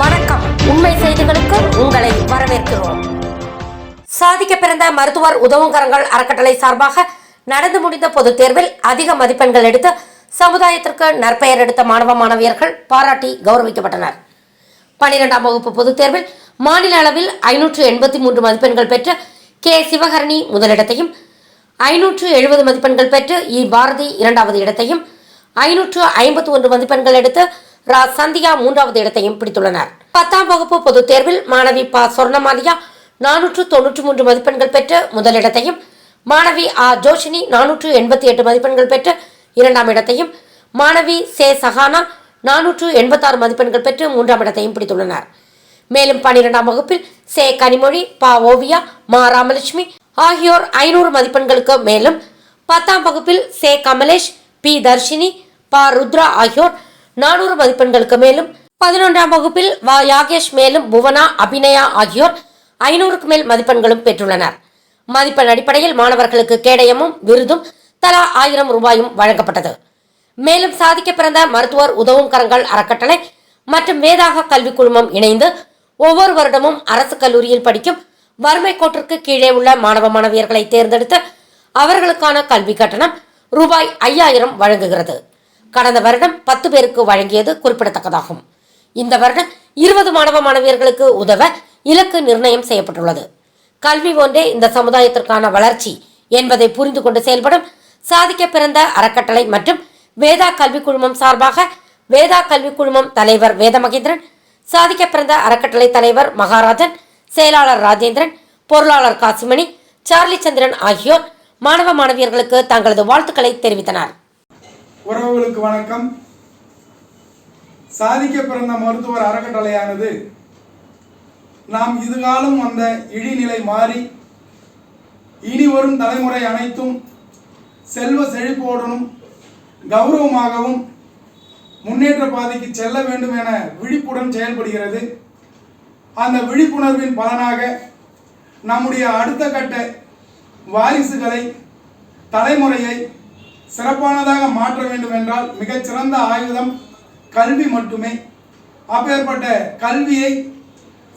வணக்கம். உண்மை செய்திகளுக்கு உங்களை வரவேற்கிறோம். சாதிக்க பிறந்த மருத்துவர் உதவுங்கரங்கள் அறக்கட்டளை சார்பாக நடந்து முடிந்த பொதுத் தேர்வில் அதிக மதிப்பெண்கள் எடுத்து சமுதாயத்திற்கு நற்பெயர் எடுத்த மாணவ மாணவியர்கள் பாராட்டி கௌரவிக்கப்பட்டனர். பனிரெண்டாம் வகுப்பு பொதுத் தேர்வில் மாநில அளவில் ஐநூற்று எண்பத்தி மூன்று மதிப்பெண்கள் பெற்று கே. சிவகரணி முதலிடத்தையும் ஐநூற்று எழுபது மதிப்பெண்கள் பெற்று இ. பாரதி இரண்டாவது இடத்தையும் ஐநூற்று ஐம்பத்தி ஒன்று மதிப்பெண்கள் எடுத்து ரா. சந்தியா மூன்றாவது இடத்தையும் பிடித்துள்ளனர். பத்தாம் வகுப்பு பொதுத் தேர்வில் மாணவி ப. சொர்ணமாலியா நானூற்று தொன்னூற்று மூன்று மதிப்பெண்கள் பெற்று முதலிடத்தையும் மாணவி ஆ. ஜோஷினி நானூற்று எண்பத்தி எட்டு மதிப்பெண்கள் பெற்று இரண்டாம் இடத்தையும் மாணவி சே. சஹானா நானூற்று எண்பத்தாறு மதிப்பெண்கள் பெற்று மூன்றாம் இடத்தையும் பிடித்துள்ளனர். மேலும் பனிரெண்டாம் வகுப்பில் சே. கனிமொழி ப. ஓவியா மா. ராமலட்சுமி ஆகியோர் ஐநூறு மதிப்பெண்களுக்கு மேலும் பத்தாம் வகுப்பில் சே. கமலேஷ் பி. தர்ஷினி பா. ருத்ரா ஆகியோர் நானூறு மதிப்பெண்களுக்கு மேலும். பதினொன்றாம் வகுப்பில் வ. யாகேஷ் மேலும் புவனா அபிநயா ஆகியோர் ஐநூறுக்கு மேல் மதிப்பெண்களும் பெற்றுள்ளனர். மதிப்பெண் அடிப்படையில் மாணவர்களுக்கு கேடயமும் விருதும் தலா ஆயிரம் ரூபாயும் வழங்கப்பட்டது. மேலும் சாதிக்க பிறந்த மருத்துவர் உதவும் கரங்கள் அறக்கட்டளை மற்றும் வேதாக கல்வி குழுமம் இணைந்து ஒவ்வொரு வருடமும் அரசு கல்லூரியில் படிக்கும் வறுமை கோட்டிற்கு கீழே உள்ள மாணவ மாணவியர்களை தேர்ந்தெடுத்து அவர்களுக்கான கல்வி கட்டணம் ரூபாய் ஐயாயிரம் வழங்குகிறது. கடந்த வருடம் பத்து பேருக்கு வழங்கியது குறிப்பிடத்தக்கதாகும். இந்த வருடம் இருபது மாணவ மாணவியர்களுக்கு உதவ இலக்கு நிர்ணயம் செய்யப்பட்டுள்ளது. கல்வி ஒன்றே இந்த சமுதாயத்திற்கான வளர்ச்சி என்பதை புரிந்து கொண்டு செயல்படும் சாதிக்க பிறந்த அறக்கட்டளை மற்றும் வேதா கல்விக் குழுமம் சார்பாக வேதா கல்விக் குழுமம் தலைவர் வேத மகேந்திரன் சாதிக்க பிறந்த அறக்கட்டளை தலைவர் மகாராஜன் செயலாளர் ராஜேந்திரன் பொருளாளர் காசிமணி சார்லி சந்திரன் ஆகியோர் மாணவ மாணவியர்களுக்கு தங்களது வாழ்த்துக்களை தெரிவித்தனர். உறவுகளுக்கு வணக்கம். சாதிக்க பிறந்த மருத்துவர் அறக்கட்டளையானது. நாம் இதுகாலம் வந்த இழிநிலை மாறி இனி வரும் தலைமுறை அனைத்தும் செல்வ செழிப்போடனும் கௌரவமாகவும் முன்னேற்ற பாதைக்கு செல்ல வேண்டும் என விழிப்புடன் செயல்படுகிறது. அந்த விழிப்புணர்வின் பலனாக நம்முடைய அடுத்த கட்ட வாரிசுகளை தலைமுறையை சிறப்பானதாக மாற்ற வேண்டும் என்றால் மிகச்சிறந்த ஆயுதம் கல்வி மட்டுமே. அப்பேற்பட்ட கல்வியை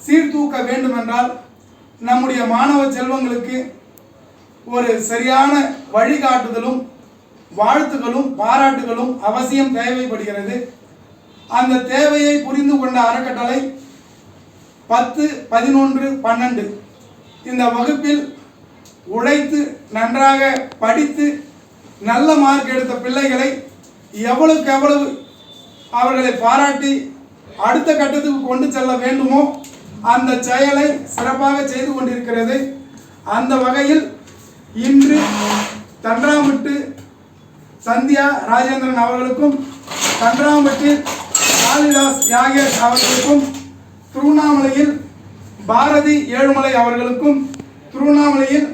சீர்தூக்க வேண்டும் என்றால் நம்முடைய மாணவ செல்வங்களுக்கு ஒரு சரியான வழிகாட்டுதலும் வாழ்த்துக்களும் பாராட்டுகளும் அவசியம் தேவைப்படுகிறது. அந்த தேவையை புரிந்து கொண்ட அறக்கட்டளை பத்து பதினொன்று பன்னெண்டு. இந்த வகுப்பில் உழைத்து நன்றாக படித்து நல்ல மார்க் எடுத்த பிள்ளைகளை எவ்வளவுக்கு எவ்வளவு அவர்களை பாராட்டி அடுத்த கட்டத்துக்கு கொண்டு செல்ல வேண்டுமோ அந்த செயலை சிறப்பாக செய்து கொண்டிருக்கிறது. அந்த வகையில் இன்று தன்றாம்பட்டு சந்தியா ராஜேந்திரன் அவர்களுக்கும் தன்றாம்பட்டில் காளிதாஸ் யாகேஷ் அவர்களுக்கும் திருவண்ணாமலையில் பாரதி ஏழுமலை அவர்களுக்கும் திருவண்ணாமலையில்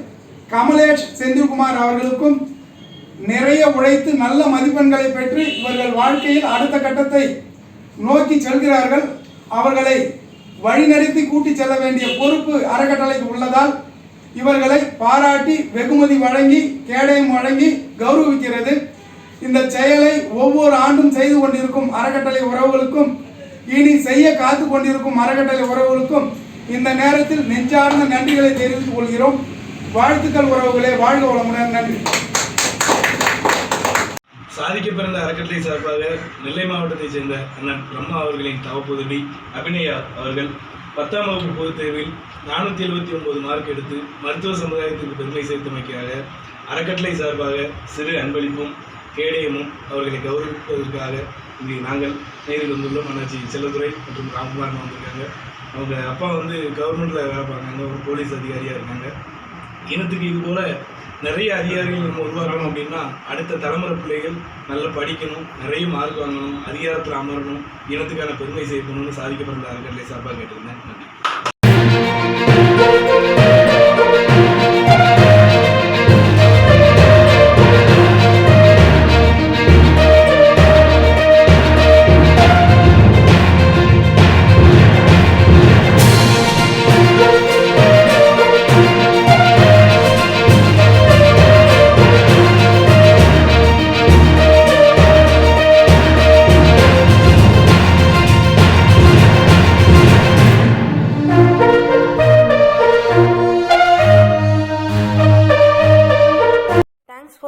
கமலேஷ் செந்தில்குமார் அவர்களுக்கும் நிறைய உழைத்து நல்ல மதிப்பெண்களை பெற்று இவர்கள் வாழ்க்கையில் அடுத்த கட்டத்தை நோக்கி செல்கிறார்கள். அவர்களை வழிநடத்தி கூட்டிச் செல்ல வேண்டிய பொறுப்பு அறக்கட்டளைக்கு உள்ளதால் இவர்களை பாராட்டி வெகுமதி வழங்கி கேடயம் வழங்கி கௌரவிக்கிறது. இந்த செயலை ஒவ்வொரு ஆண்டும் செய்து கொண்டிருக்கும் அறக்கட்டளை உறவுகளுக்கும் இனி செய்ய காத்து கொண்டிருக்கும் அறக்கட்டளை உறவுகளுக்கும் இந்த நேரத்தில் நெஞ்சார்ந்த நன்றிகளை தெரிவித்துக் கொள்கிறோம். வாழ்த்துக்கள் உறவுகளே வாழ்க வளமுடன். நன்றி. சாதிக்க பிறந்த அறக்கட்டளை சார்பாக நெல்லை மாவட்டத்தைச் சேர்ந்த அண்ணன் பிரம்மா அவர்களின் தவப்புதவி அபிநயா அவர்கள் பத்தாம் வகுப்பு பொதுத் தேர்வில் நானூற்றி எழுபத்தி ஒன்பது மார்க் எடுத்து மருத்துவ சமுதாயத்திற்கு பெருமை சேர்த்தமைக்காக அறக்கட்டளை சார்பாக சிறு அன்பளிப்பும் கேடயமும் அவர்களை கௌரவிப்பதற்காக இங்கே நாங்கள் நேரில் வந்துள்ளோம். அண்ணாச்சி செல்லதுரை மற்றும் ராம்குமார் வந்திருக்காங்க. அவங்க அப்பா வந்து கவர்மெண்ட்டில் வேலை பார்க்குறாங்க. ஒரு போலீஸ் அதிகாரியாக இருக்காங்க. இனத்துக்கு இது போல் நிறைய அதிகாரிகள் நம்ம உருவாக்கணும் அப்படின்னா அடுத்த தலைமுறை பிள்ளைகள் நல்லா படிக்கணும் நிறைய மார்க் வாங்கணும் அதிகாரத்தில் அமரணும் இனத்துக்கான பெருமை சேர்க்கணும்னு சாதிக்கப்படுற அறக்கட்டளை சார்பாக கேட்டிருந்தேன் நன்றி.